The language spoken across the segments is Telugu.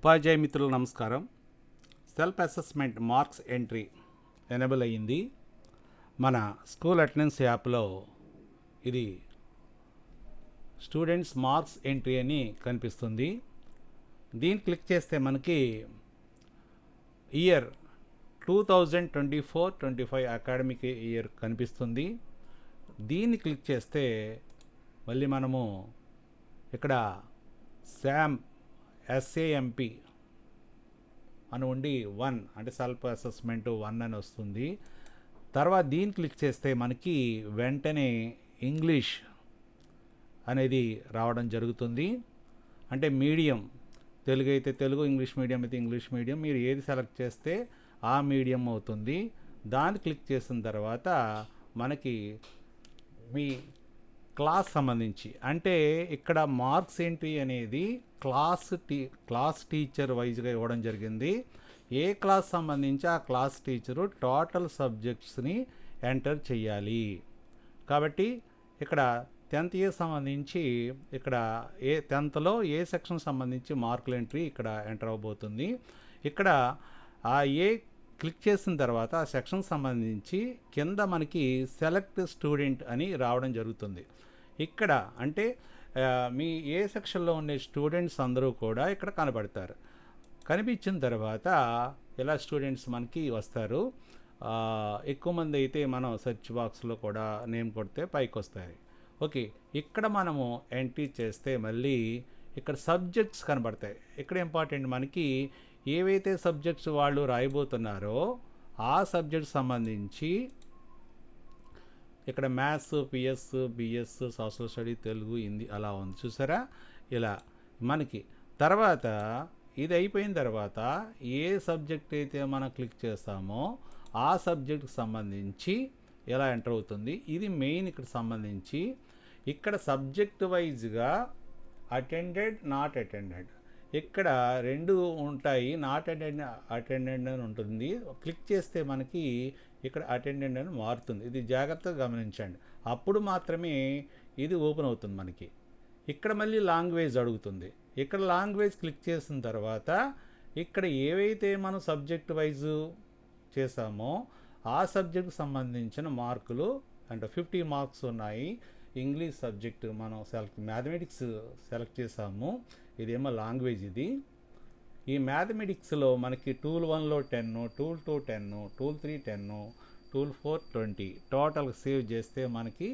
ఉపాధ్యాయ మిత్రులు నమస్కారం. Self assessment marks entry enable అయ్యింది. మన స్కూల్ అటెండెన్స్ యాప్లో ఇది స్టూడెంట్స్ మార్క్స్ ఎంట్రీ అని కనిపిస్తుంది. దీన్ని క్లిక్ చేస్తే మనకి year two thousand twenty four twenty five academic year కనిపిస్తుంది. దీన్ని క్లిక్ చేస్తే మళ్ళీ మనము ఇక్కడ శామ్ ఎస్ఏఎంపి అని ఉండి వన్ అంటే సెల్ఫ్ అసెస్మెంట్ వన్ అని వస్తుంది. తర్వాత దీన్ని క్లిక్ చేస్తే మనకి వెంటనే ఇంగ్లీష్ అనేది రావడం జరుగుతుంది. అంటే మీడియం తెలుగు అయితే తెలుగు ఇంగ్లీష్ మీడియం అయితే ఇంగ్లీష్ మీడియం మీరు ఏది సెలెక్ట్ చేస్తే ఆ మీడియం అవుతుంది. దాన్ని క్లిక్ చేసిన తర్వాత మనకి మీ క్లాస్ సంబంధించి. అంటే ఇక్కడ మార్క్స్ ఏంటి అనేది క్లాస్ టీ క్లాస్ టీచర్ వైజ్గా ఇవ్వడం జరిగింది. ఏ క్లాస్ సంబంధించి ఆ క్లాస్ టీచరు టోటల్ సబ్జెక్ట్స్ని ఎంటర్ చేయాలి. కాబట్టి ఇక్కడ టెన్త్ ఇయర్ సంబంధించి ఇక్కడ ఏ టెన్త్లో ఏ సెక్షన్ సంబంధించి మార్కుల ఎంట్రీ ఇక్కడ ఎంటర్ అవబోతుంది. ఇక్కడ ఆ ఏ క్లిక్ చేసిన తర్వాత ఆ సెక్షన్ సంబంధించి కింద మనకి సెలెక్ట్ స్టూడెంట్ అని రావడం జరుగుతుంది. ఇక్కడ అంటే మీ ఏ సెక్షన్లో ఉండే స్టూడెంట్స్ అందరూ కూడా ఇక్కడ కనబడతారు. కనిపించిన తర్వాత ఇలా స్టూడెంట్స్ మనకి వస్తారు ఎక్కువ మంది అయితే మనం సెర్చ్ బాక్స్లో కూడా నేమ్ కొడితే పైకి వస్తాయి. ఓకే ఇక్కడ మనము ఎంట్రీ చేస్తే మళ్ళీ ఇక్కడ సబ్జెక్ట్స్ కనబడతాయి. ఇక్కడ ఇంపార్టెంట్ మనకి ఏవైతే సబ్జెక్ట్స్ వాళ్ళు రాయబోతున్నారో ఆ సబ్జెక్ట్ సంబంధించి ఇక్కడ maths PS BS social study Telugu Hindi అలా ఉంది. చూసారా? ఇలా మనకి తర్వాత ఇది అయిపోయిన తర్వాత ఏ సబ్జెక్ట్ అయితే మనం క్లిక్ చేస్తామో ఆ సబ్జెక్ట్కి సంబంధించి ఎలా ఎంటర్ అవుతుంది? ఇది మెయిన్ ఇక్కడ సంబంధించి ఇక్కడ సబ్జెక్ట్ వైజ్గా అటెండెడ్ నాట్ అటెండెడ్ ఇక్కడ రెండు ఉంటాయి. నాట్ అటెండెంట్ అటెండెంట్ అని ఉంటుంది. క్లిక్ చేస్తే మనకి ఇక్కడ అటెండెంట్ అని మారుతుంది. ఇది జాగ్రత్తగా గమనించండి. అప్పుడు మాత్రమే ఇది ఓపెన్ అవుతుంది మనకి. ఇక్కడ మళ్ళీ లాంగ్వేజ్ అడుగుతుంది. ఇక్కడ లాంగ్వేజ్ క్లిక్ చేసిన తర్వాత ఇక్కడ ఏవైతే మనం సబ్జెక్ట్ వైజ్ చేసామో ఆ సబ్జెక్ట్కి సంబంధించిన మార్కులు అంటే ఫిఫ్టీ మార్క్స్ ఉన్నాయి. ఇంగ్లీష్ సబ్జెక్ట్ మనం సెలెక్ట్ మ్యాథమెటిక్స్ సెలెక్ట్ చేసాము ఇదేమో లాంగ్వేజ్ ఇది. ఈ మ్యాథమెటిక్స్లో మనకి టూల్ వన్లో ten tool two ten tool three ten tool four twenty total save చేస్తే మనకి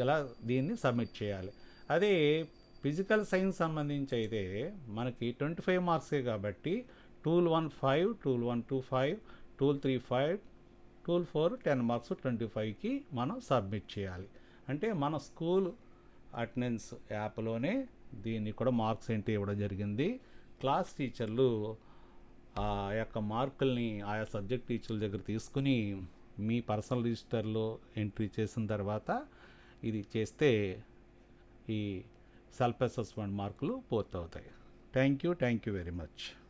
ఇలా దీన్ని సబ్మిట్ చేయాలి. అదే ఫిజికల్ సైన్స్ సంబంధించి అయితే మనకి ట్వంటీ ఫైవ్ మార్క్సే కాబట్టి tool one five tool one two five tool three five tool four ten marks twenty ఫైవ్కి మనం సబ్మిట్ చేయాలి. అంటే మన స్కూల్ అటెండెన్స్ యాప్లోనే దీన్ని కూడా మార్క్స్ ఎంట్రీ ఇవ్వడం జరిగింది. క్లాస్ టీచర్లు ఆ యొక్క మార్కుల్ని ఆయా సబ్జెక్ట్ టీచర్ల దగ్గర తీసుకుని మీ పర్సనల్ రిజిస్టర్లో ఎంట్రీ చేసిన తర్వాత ఇది చేస్తే ఈ సెల్ఫ్ అసెస్మెంట్ మార్కులు పూర్తవుతాయి. Thank you thank you very much.